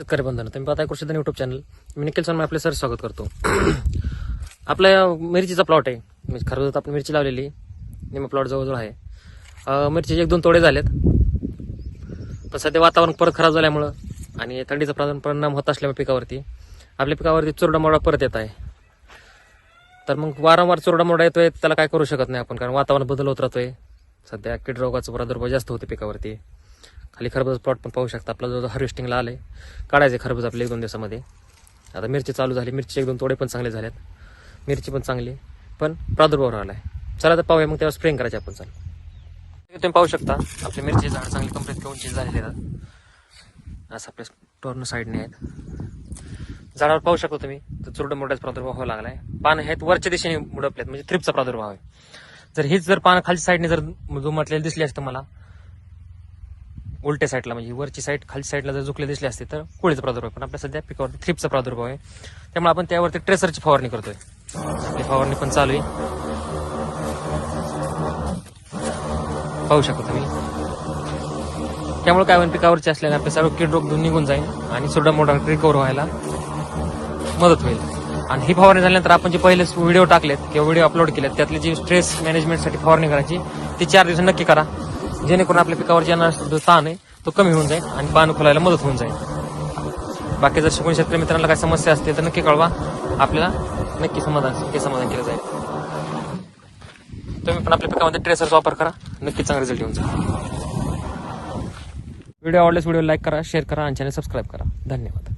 शेतकरी बंधन. तुम्ही पाहताय कृषीधन युट्यूब चॅनल मी निखिल सन्मान आपले सर स्वागत करतो. आपल्या मिरचीचा प्लॉट आहे. म्हणजे खरं तर आपण मिरची लावलेली. निम प्लॉट जवळजवळ आहे. मिरचीचे एक दोन तोडे झालेत. पण सध्या वातावरण परत खराब झाल्यामुळं आणि थंडीचा प्रधान परिणाम होत असल्यामुळे पिकावरती. आपल्या पिकावरती चुरडामोडा परत येत आहे. तर मग वारंवार चुरडामोडा येतोय त्याला काय करू शकत नाही आपण? कारण वातावरण बदल होत राहतोय. सध्या कीड रोगाचा प्रादुर्भाव जास्त होते पिकावरती. खाली खरबूज प्लॉट पण पाहू शकता. आपला जो हार्वेस्टिंगला आले काढायचे खरबूज आपले एक दोन दिवसामध्ये. आता मिरची चालू झाली. मिरची एक दोन तोडे पण चांगले झालेत. मिरची पण चांगली. पण प्रादुर्भाव राहिला आहे चला तर पाहूया मग तेव्हा स्प्रेंग करायचे आपण. चालू. तुम्ही पाहू शकता. आपली मिरची झाड चांगली कंप्लीट उंची झालेले आहेत. असं आपल्या टोर्न साईडने आहेत. झाडावर पाहू शकता तुम्ही. तर चुरड मोठ्याचा प्रादुर्भाव व्हावा लागलाय. पान आहेत वरच्या दिशेने मुडपलेत. म्हणजे थ्रिपचा प्रादुर्भाव आहे. जर हीच जर पानं खालच्या साईडने जर जुमटलेली दिसली असतं मला उलट्या साईडला म्हणजे वरची साईड खालची साईडला जर झुकले दिसले असते तर कोळीचा प्रादुर्भाव पण आपल्या सध्या पिकावरती थ्रिपचा प्रादुर्भाव आहे. त्यामुळे आपण त्यावरती ट्रेसरची फवारणी करतोय. आपली फवारणी पण चालू आहे. पाहू शकता तुम्ही. त्यामुळे काय होईल पिकावरचे असल्याने आपले सर्व कीड रोग निघून जाईल आणि सुद्धा मोठा रिकवर व्हायला मदत होईल. आणि ही फवारणी झाल्यानंतर आपण जे पहिले व्हिडिओ टाकलेत किंवा व्हिडिओ अपलोड केलेत त्यातली जी स्ट्रेस मॅनेजमेंटसाठी फवारणी करायची ती चार दिवस नक्की करा. जेणेकरून आपल्या पिकावर येणारा जो ताण आहे तो कमी होऊन जाईल आणि बाण खुलायला मदत होऊन जाईल. बाकी जर शिकून शेतकरी मित्रांना काही समस्या असतील तर नक्की कळवा. आपल्याला नक्की समाधान ते समाधान केलं जाईल. तुम्ही पण आपल्या पिकामध्ये ट्रेसरचा वापर करा. नक्की चांगला रिझल्ट येऊन जाईल. व्हिडिओ आवडल्यास व्हिडिओ लाईक करा शेअर करा आणि चॅनल सबस्क्राईब करा. धन्यवाद.